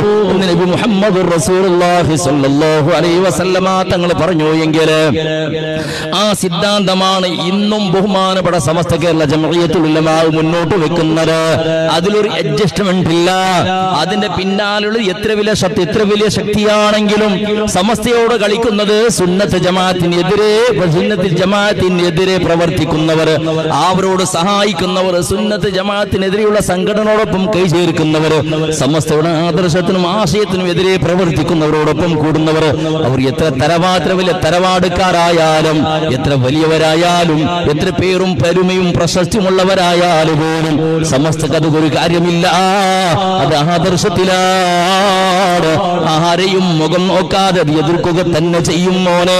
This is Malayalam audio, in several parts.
നബി മുഹമ്മദ് റസൂലുള്ളാഹി സ്വല്ലല്ലാഹു അലൈഹി വസല്ലമ തങ്ങൾ പറഞ്ഞു എങ്കിൽ ആ സിദ്ധാന്തമാണ് ഇന്നും ബഹുമാനപ്പെട്ട സമസ്ത കേരള ജമഇയ്യത്തുൽ ഉലമാ മുന്നോട്ട് വെക്കുന്നത്. അതിലൊരു അഡ്ജസ്റ്റ്മെന്റ് ഇല്ല. അതിന്റെ പിന്നാലുള്ള എത്ര വലിയ ശക്തി എത്ര വലിയ ശക്തിയാണെങ്കിലും സമസ്തയോട് കളിക്കുന്നത് സുന്നത്ത് ജമാഅത്തിനെതിരെ സുന്നത്ത് ജമാഅത്തിനെതിരെ പ്രവർത്തിക്കുന്നവർ അവരോട് സഹായിക്കുന്നവർ സുന്നത്ത് ജമാഅത്തിനെതിരെയുള്ള സംഘടനയോടൊപ്പം കൈ ചേർക്കുന്നവർ സമസ്തയുടെ ആദർശത്തിനും ആശയത്തിനും എതിരെ പ്രവർത്തിക്കുന്നവരോടൊപ്പം കൂടുന്നവർ അവർ എത്ര തരവാത്ര വലിയ തരവാടുക്കാരായാലും എത്ര വലിയവരായാലും എത്ര പേരും പെരുമയും പ്രശസ്തിയുമുള്ളവരായാലും പോലും ഒരു കാര്യമില്ല. അത് ആദർശത്തിലാണ് ആരെയും മുഖം നോക്കാതെ എതിർക്കുക തന്നെ ചെയ്യും മോനെ.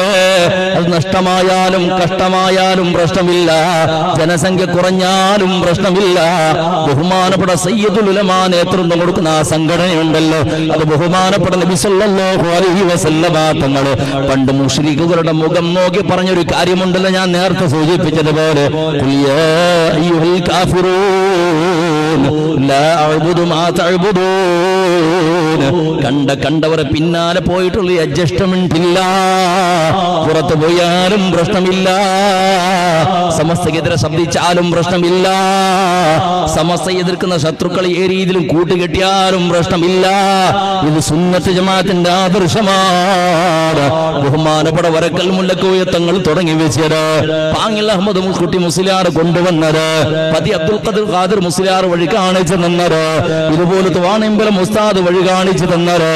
അത് നഷ്ടമായാലും കഷ്ടമായാലും പ്രശ്നമില്ല. ജനസംഖ്യ കുറഞ്ഞാലും പ്രശ്നമില്ല. ബഹുമാനപ്പെട്ട സയ്യദുലമാ നേതൃത്വം കൊടുക്കുന്ന ആ സംഘടനയുണ്ടല്ലോ. അത് ബഹുമാനപ്പെട്ട സല്ലല്ലാഹു അലൈഹി പണ്ട് മുശ്രിക്കുകളുടെ മുഖം നോക്കി പറഞ്ഞൊരു കാര്യമുണ്ടല്ലോ ഞാൻ നേരത്തെ സൂചിപ്പിച്ചതുപോലെ. കണ്ട യാ കണ്ടവരെ പിന്നാലെ പോയിട്ടുള്ള അഡ്ജസ്റ്റ്മെന്റ് ഇല്ല. പുറത്തു പോയാലും പ്രശ്നമില്ല. സമസ്തക്കെതിരെ ശബ്ദിച്ചാലും പ്രശ്നമില്ല. സമസ്ത എതിർക്കുന്ന ശത്രുക്കൾ ഏ രീതിയിലും കൂട്ടുകെട്ടിയാലും പ്രശ്നമില്ല. ഇത് സുന്നത്ത് ജമാഅത്തിന്റെ ആദർശമാണ്. ബഹുമാനപ്പെട വരക്കൽ മുല്ലക്കോയ തങ്ങൾ തുടങ്ങി വെച്ചത്. പാങ്ങിൽ അഹമ്മദ് കുട്ടി മുസ്ലിയാർ കൊണ്ടുവന്നത്. പതി അബ്ദുൽ ഖദർ ഖാദിർ മുസ്ലിയാർ വഴി കാണിച്ചു തന്നത്. ഇതുപോലത്തെ വാണിമ്പലം ഉസ്താദ് വഴി കാണിച്ചു തന്നത്.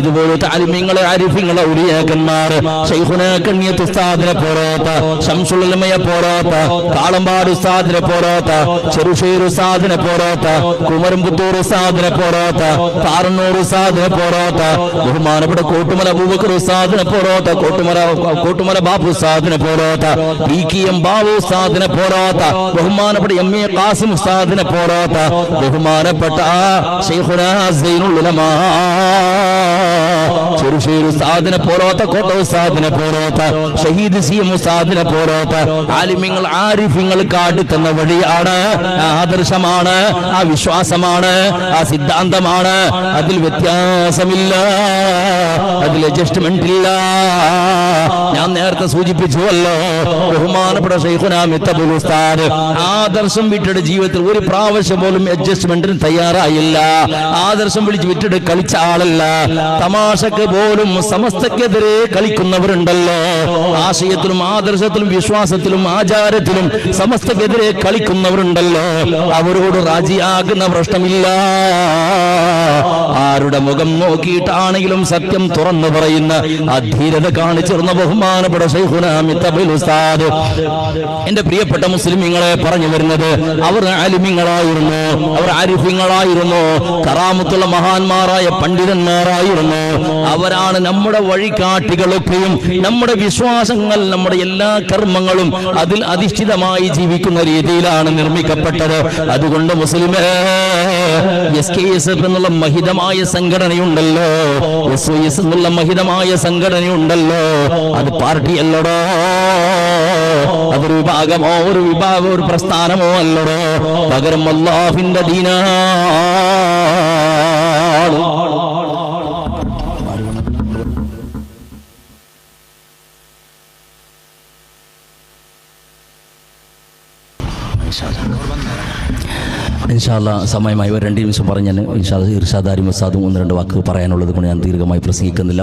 ഇതുപോലത്തെ അരിമ്യങ്ങളെ അരിഫിങ്ങളെ ഉരിയാക്കന്മാർ ഷെയ്ഖുന കണ്യത്ത് ഉസ്താദിനെ പോരാത്ത ഷംസുലമയെ പോരാത്ത കാളമ്പാട് ഉസ്താദിനെ പോരാത്ത ചെറുഷേർ ഉസ്താദിനെ പോരാത്ത കുമരംപുത്തൂർ ഉസ്താദിനെ പോരാത്ത താറന്നൂർ ഉസ്താദിനെ പോരാത്ത ബഹുമാനപ്പെട്ട കോട്ടുമല അബൂബക്കർ ഉസ്താദിനെ പോരാത്ത കോട്ടുമല കോട്ടുമല ബാബു ഉസ്താദിനെ പോരാത്ത പി കെ എം ബാബു ഉസ്താദിനെ പോരാത്ത ബഹുമാനപ്പെട്ട എം എ കാസിം ഉസ്താദിനെ പോരാത്ത ബഹുമാനപ്പെട്ട ഷെയ്ഖുന സൈനുൽ ചെറുഷേർ ഉസ്താദിനെ പോരാത്ത ഷഹീദ് വഴിയാണ് ആദർശമാണ് ആ വിശ്വാസമാണ് ആ സിദ്ധാന്തമാണ്. അതിൽ വ്യത്യാസമില്ല അതിൽ അഡ്ജസ്റ്റ്മെന്റ് ഇല്ല. ഞാൻ നേരത്തെ സൂചിപ്പിച്ചുവല്ലോ ബഹുമാനപ്പെട്ട ഷെയ്ഖുനാ മിത്തബുൽ ഉസ്താദ് ആദർശം വിട്ടിട്ട് ജീവിതത്തിൽ ഒരു പ്രാവശ്യം പോലും അഡ്ജസ്റ്റ്മെന്റിന് തയ്യാറായില്ല. ആദർശം വിളിച്ച് വിട്ടിട്ട് കളിച്ച ആളല്ല. തമാശക്ക് പോലും സമസ്തക്കെതിരെ കളിക്കുന്നവരുണ്ടല്ലോ. ആശയത്തിലും ആദർശത്തിലും വിശ്വാസത്തിലും ആചാരത്തിലും സമസ്തക്കെതിരെ കളിക്കുന്നവരുണ്ടല്ലോ. അവരോട് രാജിയാകുന്ന പ്രശ്നമില്ല. ആരുടെ മുഖം നോക്കിയിട്ടാണെങ്കിലും സത്യം തുറന്നു പറയുന്ന അധീരത കാണിച്ചിരുന്ന ബഹുമാനപ്പെട്ട ശൈഖുനാ മിത്തബിൽ ഉസ്താദ്. എന്റെ പ്രിയപ്പെട്ട മുസ്ലിമീങ്ങളെ പറഞ്ഞു വരുന്നത് അവർ അലിമിങ്ങളായിരുന്നു അവർ അരിഫിങ്ങളായിരുന്നു കറാമത്തുള്ള മഹാന്മാരായ പണ്ഡിതന്മാരായിരുന്നു. അവരാണ് നമ്മുടെ വഴികാട്ടികളൊക്കെയും നമ്മുടെ വിശ്വാസങ്ങൾ നമ്മുടെ എല്ലാ കർമ്മങ്ങളും അതിൽ അധിഷ്ഠിതമായി ജീവിക്കുന്ന രീതിയിലാണ് നിർമ്മിക്കപ്പെട്ടത്. അതുകൊണ്ട് മുസ്ലിമേ എസ് കെ എസ് എഫ് എന്നുള്ള മഹിതമായ സംഘടനയുണ്ടല്ലോ. എസ് എസ് എന്നുള്ള മഹിതമായ സംഘടനയുണ്ടല്ലോ. അത് പാർട്ടി പാർട്ടിയല്ലടോ അതൊരു വിഭാഗമോ ഒരു വിഭാഗമോ ഒരു പ്രസ്ഥാനമോ അല്ലടോ. പകരം അള്ളാഹിന്റെ ദീന ഇൻഷാല്ല സമയമായി ഒരു രണ്ട് നിമിഷം പറഞ്ഞാൽ ഇൻഷാല്ല ഇർഷാദാരി മസാദും ഒന്ന് രണ്ട് വാക്ക് പറയാനുള്ളത് കൊണ്ട് ഞാൻ ദീർഘമായി പ്രസംഗിക്കുന്നില്ല.